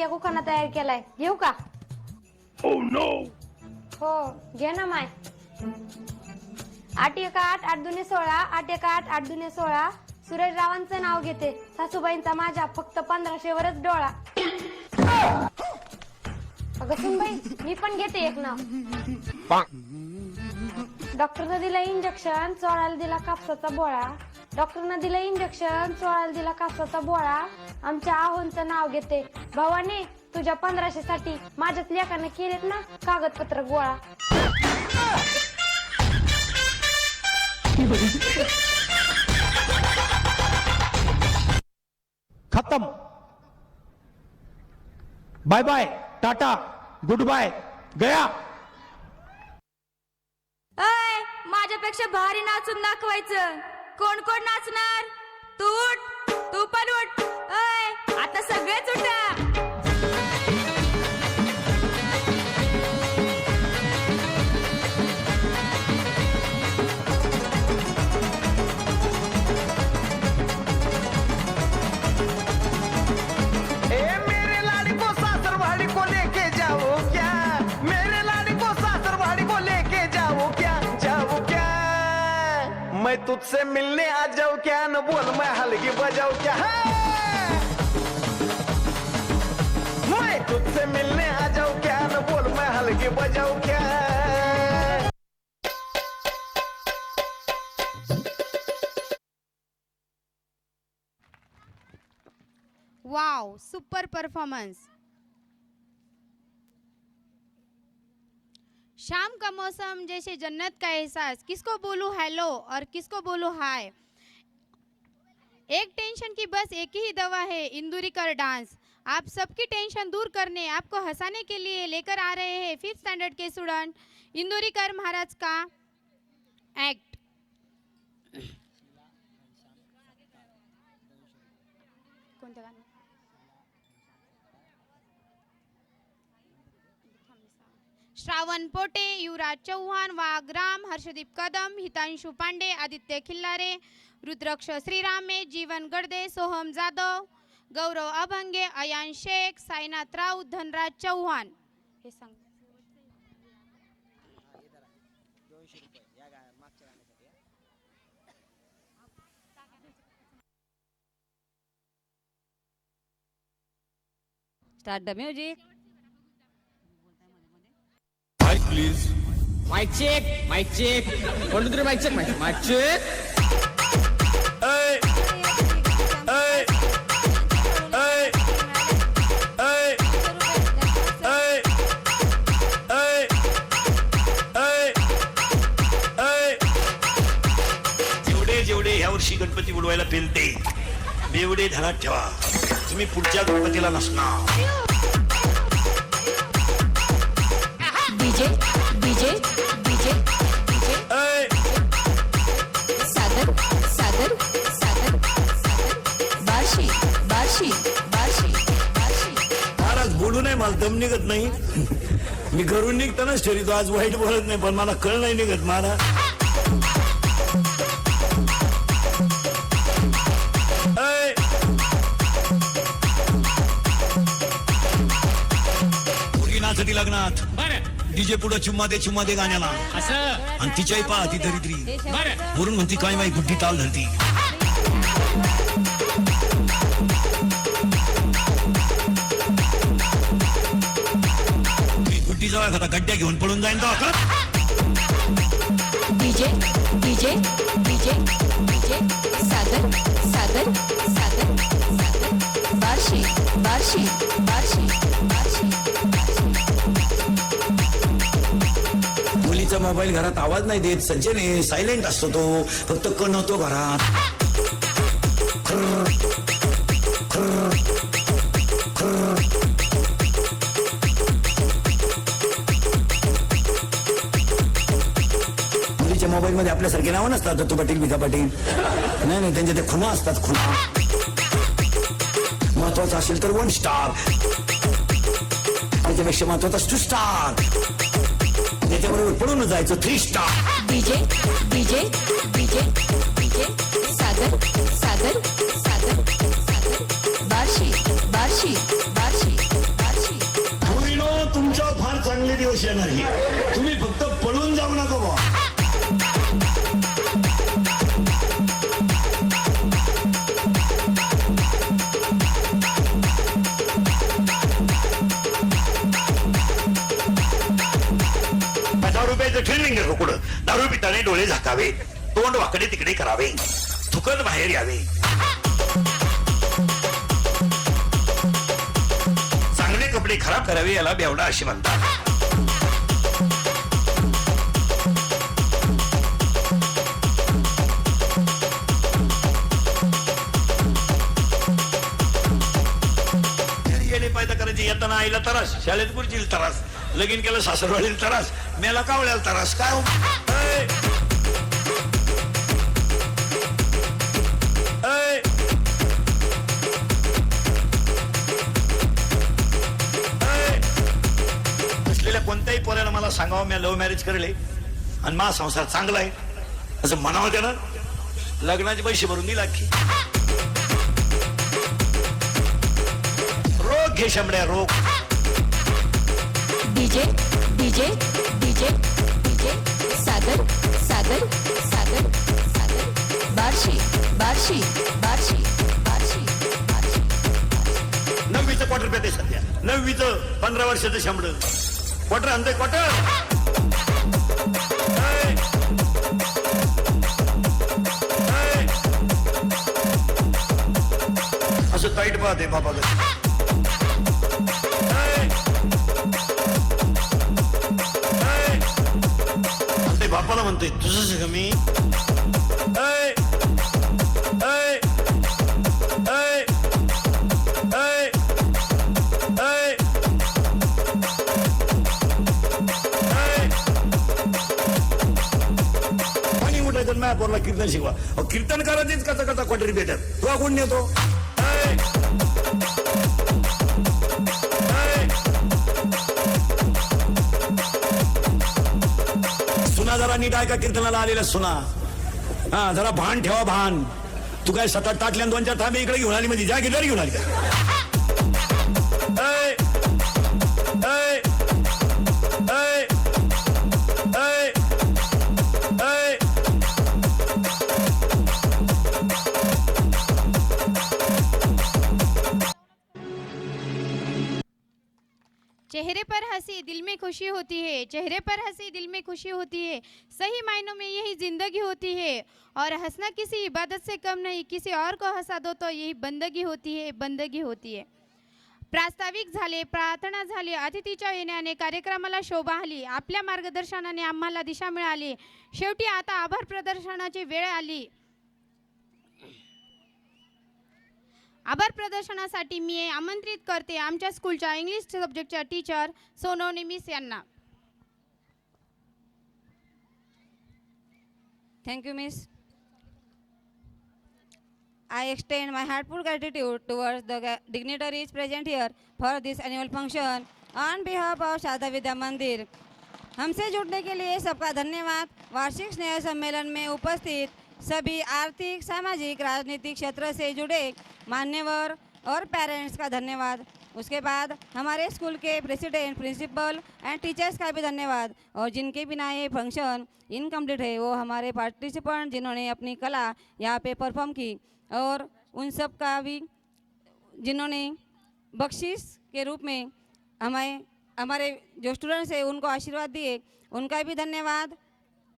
एक उखाणा तयार केलाय. घेऊ का? Oh no! हो घे ना माय. आठ एका आठ आठ दुने सोळा आठ एका आठ आठ दुने सोळा. सुरेश रावांचं नाव घेते. सासूबाईंचा माझ्या फक्त पंधराशे वरच डोळा. अगं सुनबाई मी पण घेते एक नाव. डॉक्टरनं दिलं इंजेक्शन चोळायला दिला कापसाचा बोळा. डॉक्टरनं दिलं इंजेक्शन चोळायला दिला कापसाचा बोळा. आमच्या आहोंचं नाव घेते. भवानी तुझ्या पंधराशे साठी माझ्याच लेखाने केलेत ना कागदपत्र गोळा. खत्म. Bye bye tata good bye गया. अय माझ्यापेक्षा भारी नाचून दाखवायचं. कोण कोण नाचणार? तू उठ. तुझसे मिलने आ जाऊँ क्या? न बोल मैं हल्की बजाऊ क्या? हाँ। मैं तुझसे मिलने आ जाऊँ क्या? न बोल मैं हल्की बजाऊ क्या? वाओ सुपर परफॉर्मेंस शाम का मौसम जैसे जन्नत का एहसास किसको बोलूँ हेलो और किसको बोलूँ हाय एक टेंशन की बस एक ही दवा है इंदुरी कर डांस आप सबकी टेंशन दूर करने आपको हंसाने के लिए लेकर आ रहे हैं फिफ्थ स्टैंडर्ड के स्टूडेंट इंदुरी कर महाराज का एक्ट कोणत्या श्रावण पोटे युवराज चव्हाण वाघराम हर्षदीप कदम हितांशु पांडे आदित्य खिल्लारे रुद्रक्ष श्रीरामे जीवन गडदे सोहम जाधव गौरव अभंगे अयान शेख साईनाथ राऊत धनराज चव्हाण हे सांग. Start the music mic check mic check one two three mic check mic mic check जेवढे जेवढे ह्या वर्षी गणपती उडवायला पेलते बेवडे धरात ठेवा. तुम्ही पुढच्या गणपतीला नसणार. दम निघत नाही. मी घरून निघतानाच ठरवतो आज वाईट बोलत नाही पण मला कळ नाही निघत. पोरगी नाचती लग्नात. बरं. डीजे पुढे चुम्मा दे चुम्मा दे गाण्याला. असं? आणि तिच्याही पहा ती दरिद्री. बरं. वरून म्हणती काय माहिती गुड्डी ताल धरती. खाता गड्ड्या घेऊन पळून जाईन तो. डीजे डीजे डीजे डीजे सादर सादर सादर सादर बार्शी बार्शी बार्शी बार्शी मुलीचा मोबाईल घरात आवाज नाही देत संजयने सायलेंट असतो तो फक्त कण होतो घरात. आपल्यासारखे नावं नसतात दत्तू पाटील विधा पाटील. नाही नाही त्यांचे ते खुना असतात खुना महत्त्वाचा असेल तर वन स्टार त्याच्यापेक्षा महत्त्वाचा टू स्टार त्याच्याबरोबर पडून जायचं three star DJ DJ DJ DJ Sagar Sagar Sagar Sagar. Barshi Barshi Barshi Barshi. तुमच्या फार चांगले दिवस येणार आहे तुम्ही फक्त रुपयाचं ट्रेनिंग आहे कुठं. दारू पिताने डोळे झाकावे. तोंड वाकडे तिकडे करावे. थुकत बाहेर यावे. चांगले कपडे खराब करावे याला बेवडा असे म्हणतात. पायदा करायचे येताना आईला तरास शाळेत पुढची तरास लगीन केलं सासरवाडीला तरास. मेला कावळ्याला तरास काय हो? असलेल्या कोणत्याही पोऱ्याला मला सांगावं मी लव्ह मॅरेज करले आणि माझा संसार चांगला आहे. असं म्हणावं त्यानं. लग्नाचे पैसे भरून दिला की. रोग घे शंभड्या रोग. DJ DJ DJ DJ Sagar Sagar Sagar Sagar Barshi Barshi Barshi Barshi नववीचं quarter पेटे सध्या. नववीचं पंधरा वर्षाचं शंभर. क्वार्टर आणतोय क्वार्टर असं ताईट पाहते बाबा म्हणतोय तुझं सगळं मी! पाणी उठायचं मॅ पोरला कीर्तन शिकवा कीर्तन करायचीच कसा कसा क्वाटरी भेटत तुला कोण नेतो सुना काय ऐका कीर्तनाला आलेला सुना. हा जरा भान ठेवा भान. तू काय सतत ताटल्या दोन चार थांबे इकडे घेऊन आली म्हणजे. जा गिटार घेऊन आली का? चेहरे पर हंसी दिल में खुशी होती है चेहरे पर हंसी दिल में खुशी होती है सही मायनों में यही जिंदगी होती है। और हंसना किसी इबादत से कम नहीं किसी और को हंसा दो तो यही बंदगी होती है बंदगी होती है। प्रास्ताविक झाले प्रार्थना झाली अतिथीच्या येण्याने कार्यक्रमाला शोभा आली आपल्या मार्गदर्शनाने आम्हाला दिशा मिळाली. शेवटी आता आभार प्रदर्शनाची वेळ आली. आभार प्रदर्शनासाठी मी आमंत्रित करते आमच्या स्कूलच्या इंग्लिश सब्जेक्टच्या टीचर सोनोनी मिस यांना. Thank you miss I extend my heartful gratitude towards the dignitary is present here for this annual function on behalf of Sharda Vidya Mandir हमसे जुटने के लिए सबका धन्यवाद। वार्षिक स्नेह सम्मेलन में उपस्थित सभी आर्थिक, सामाजिक, राजनीतिक क्षेत्र से जुड़े मान्यवर और पेरेंट्स का धन्यवाद। उसके बाद हमारे स्कूल के प्रेसिडेंट प्रिंसिपल एंड टीचर्स का भी धन्यवाद। और जिनके बिना ये फ़ंक्शन इनकम्प्लीट है, वो हमारे पार्टिसिपेंट जिन्होंने अपनी कला यहाँ पे परफॉर्म की और उन सब का भी जिन्होंने बख्शिश के रूप में हमें हमारे जो स्टूडेंट्स हैं, उनको आशीर्वाद दिए, उनका भी धन्यवाद।